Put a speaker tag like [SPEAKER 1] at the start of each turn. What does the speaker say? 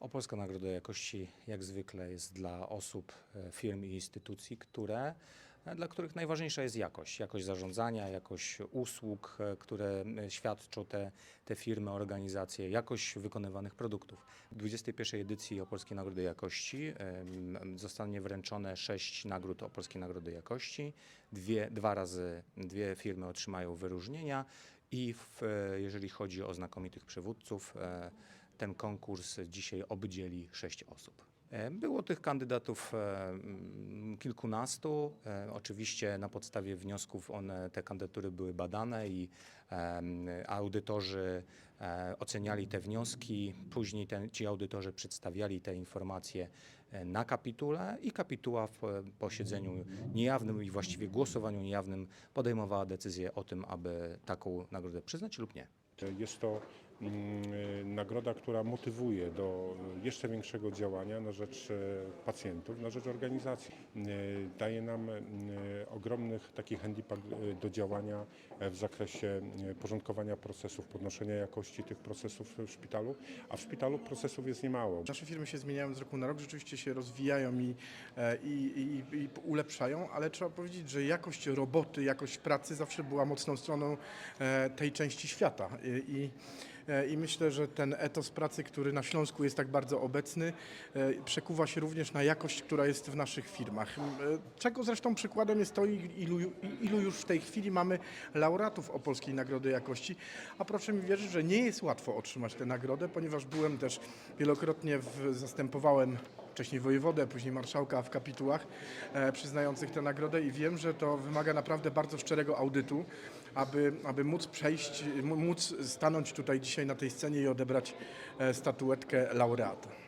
[SPEAKER 1] Opolska Nagroda Jakości jak zwykle jest dla osób, e, firm i instytucji, które, e, dla których najważniejsza jest jakość. Jakość zarządzania, jakość usług, e, które świadczą te, te firmy, organizacje, jakość wykonywanych produktów. W 21 edycji Opolskiej Nagrody Jakości zostanie wręczone sześć nagród Opolskiej Nagrody Jakości. Dwie, dwa razy dwie firmy otrzymają wyróżnienia i w, jeżeli chodzi o znakomitych przywódców, ten konkurs dzisiaj obdzieli sześć osób. E, Było tych kandydatów e, mm, kilkunastu. E, Oczywiście na podstawie wniosków one, te kandydatury były badane i em, audytorzy oceniali te wnioski. Później ten, ci audytorzy przedstawiali te informacje na kapitule i kapituła w posiedzeniu niejawnym i właściwie głosowaniu niejawnym podejmowała decyzję o tym, aby taką nagrodę przyznać lub nie.
[SPEAKER 2] Jest to mm, nagroda, która motywuje do jeszcze większego działania na rzecz e, pacjentów, na rzecz organizacji. Y, Daje nam y, ogromnych taki handicap do działania e, w zakresie porządkowania procesów, podnoszenia jakości tych procesów w szpitalu, a w szpitalu procesów jest niemało.
[SPEAKER 3] Nasze firmy się zmieniają z roku na rok, rzeczywiście się rozwijają i, e, i, i, i ulepszają, ale trzeba powiedzieć, że jakość roboty, jakość pracy zawsze była mocną stroną e, tej części świata. I, i, e, I myślę, że ten etos pracy, który na Śląsku jest tak bardzo obecny, e, przekuwa się również na jakość, która jest w naszych firmach. E, Czego zresztą przykładem jest to, ilu, ilu już w tej chwili mamy laureatów Opolskiej Nagrody Jakości. A proszę mi wierzyć, że nie jest łatwo otrzymać tę nagrodę, ponieważ byłem też wielokrotnie, w, zastępowałem wcześniej wojewodę, później marszałka w kapitułach e, przyznających tę nagrodę i wiem, że to wymaga naprawdę bardzo szczerego audytu, aby, aby móc przejść, móc stanąć tutaj dzisiaj na tej scenie i odebrać e, statuetkę laureata.